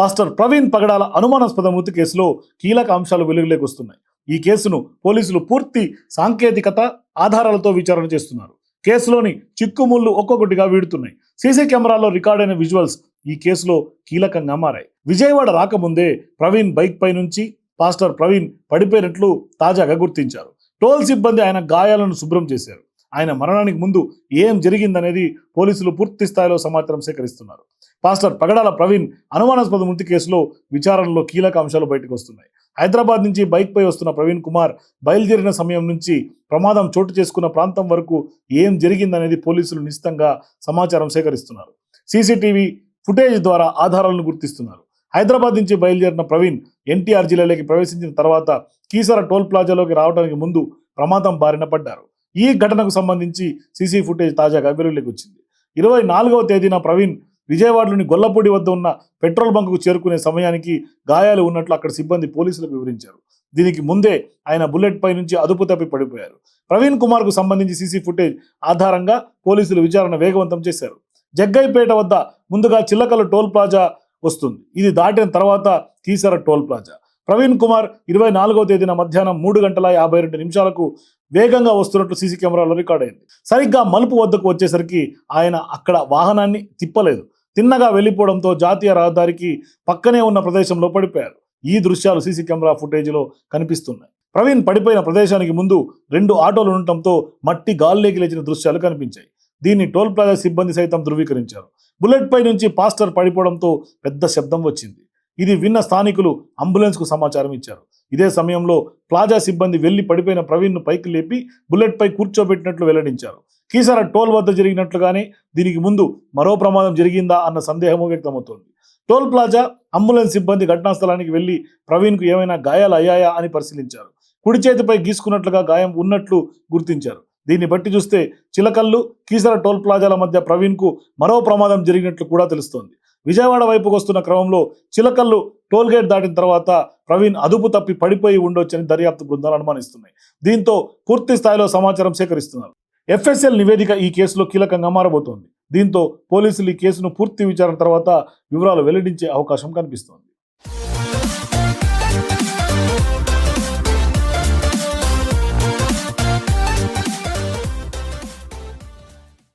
Pastor Praveen పగడాల అనుమానాస్పద మృతి కేసులో కీలక అంశాలు వెలుగులోకి వస్తున్నాయి. ఈ కేసును పోలీసులు పూర్తి సాంకేతికత ఆధారాలతో విచారణ చేస్తున్నారు. కేసులోని చిక్కుముళ్ళు ఒక్కొక్కటిగా వీడుతున్నాయి. సీసీ కెమెరాల్లో రికార్డైన విజువల్స్ ఈ కేసులో కీలకంగా మారాయి. విజయవాడ రాకముందే ప్రవీణ్ బైక్ పై నుంచి పాస్టర్ ప్రవీణ్ పడిపోయినట్లు తాజాగా గుర్తించారు. టోల్ సిబ్బంది ఆయన గాయాలను శుభ్రం చేశారు. ఆయన మరణానికి ముందు ఏం జరిగిందనేది పోలీసులు పూర్తి స్థాయిలో సమాచారం సేకరిస్తున్నారు. పాస్టర్ పగడాల ప్రవీణ్ అనుమానాస్పద మృతి కేసులో విచారణలో కీలక అంశాలు బయటకు వస్తున్నాయి. హైదరాబాద్ నుంచి బైక్పై వస్తున్న ప్రవీణ్ కుమార్ బయలుదేరిన సమయం నుంచి ప్రమాదం చోటు చేసుకున్న ప్రాంతం వరకు ఏం జరిగిందనేది పోలీసులు నిశ్చితంగా సమాచారం సేకరిస్తున్నారు. సీసీటీవీ ఫుటేజ్ ద్వారా ఆధారాలను గుర్తిస్తున్నారు. హైదరాబాద్ నుంచి బయలుదేరిన ప్రవీణ్ ఎన్టీఆర్ జిల్లాలోకి ప్రవేశించిన తర్వాత కీసర టోల్ ప్లాజాలోకి రావడానికి ముందు ప్రమాదం బారిన పడ్డారు. ఈ ఘటనకు సంబంధించి సీసీ ఫుటేజ్ తాజాగా వెలుగులోకి వచ్చింది. ఇరవై నాలుగవ తేదీన ప్రవీణ్ విజయవాడలోని గొల్లపూడి వద్ద ఉన్న పెట్రోల్ బంకుకు చేరుకునే సమయానికి గాయాలు ఉన్నట్లు అక్కడ సిబ్బంది పోలీసులకు వివరించారు. దీనికి ముందే ఆయన బుల్లెట్ పై నుంచి అదుపు తప్పి పడిపోయారు. ప్రవీణ్ కుమార్కు సంబంధించి సీసీ ఫుటేజ్ ఆధారంగా పోలీసులు విచారణ వేగవంతం చేశారు. జగ్గైపేట వద్ద ముందుగా చిల్లకల టోల్ ప్లాజా వస్తుంది. ఇది దాటిన తర్వాత కీసర టోల్ ప్లాజా. ప్రవీణ్ కుమార్ ఇరవై నాలుగవ తేదీన మధ్యాహ్నం మూడు గంటల యాభై రెండు నిమిషాలకు వేగంగా వస్తున్నట్లు సీసీ కెమెరాలో రికార్డ్ అయింది. సరిగ్గా మలుపు వద్దకు వచ్చేసరికి ఆయన అక్కడ వాహనాన్ని తిప్పలేదు. తిన్నగా వెళ్ళిపోవడంతో జాతీయ రహదారికి పక్కనే ఉన్న ప్రదేశంలో పడిపోయారు. ఈ దృశ్యాలు సీసీ కెమెరా ఫుటేజ్లో కనిపిస్తున్నాయి. ప్రవీణ్ పడిపోయిన ప్రదేశానికి ముందు రెండు ఆటోలు ఉండటంతో మట్టి గాల్లోకి లేచిన దృశ్యాలు కనిపించాయి. దీన్ని టోల్ ప్లాజా సిబ్బంది సైతం ధృవీకరించారు. బుల్లెట్ పై నుంచి పాస్టర్ పడిపోవడంతో పెద్ద శబ్దం వచ్చింది. ఇది విన్న స్థానికులు అంబులెన్స్కు సమాచారం ఇచ్చారు. ఇదే సమయంలో ప్లాజా సిబ్బంది వెళ్ళి పడిపోయిన ప్రవీణ్ను పైకి లేపి బుల్లెట్ పై కూర్చోబెట్టినట్లు వెల్లడించారు. కీసర టోల్ వద్ద జరిగినట్లుగానే దీనికి ముందు మరో ప్రమాదం జరిగిందా అన్న సందేహము వ్యక్తమవుతోంది. టోల్ ప్లాజా అంబులెన్స్ సిబ్బంది ఘటనా స్థలానికి వెళ్ళి ప్రవీణ్కు ఏమైనా గాయాలు అయ్యాయా అని పరిశీలించారు. కుడి చేతిపై గీసుకున్నట్లుగా గాయం ఉన్నట్లు గుర్తించారు. దీన్ని బట్టి చూస్తే చిలకల్లు కీసర టోల్ ప్లాజాల మధ్య ప్రవీణ్కు మరో ప్రమాదం జరిగినట్లు కూడా తెలుస్తోంది. విజయవాడ వైపుకు వస్తున్న క్రమంలో చిలకల్లు టోల్ గేట్ దాటిన తర్వాత ప్రవీణ్ అదుపు తప్పి పడిపోయి ఉండొచ్చని దర్యాప్తు బృందాలు అనుమానిస్తున్నాయి. దీంతో పూర్తి స్థాయిలో సమాచారం సేకరిస్తున్నారు. ఎఫ్ఎస్ఎల్ నివేదిక ఈ కేసులో కీలకంగా మారబోతోంది. దీంతో పోలీసులు ఈ కేసును పూర్తి విచారణ తర్వాత వివరాలు వెల్లడించే అవకాశం కనిపిస్తోంది.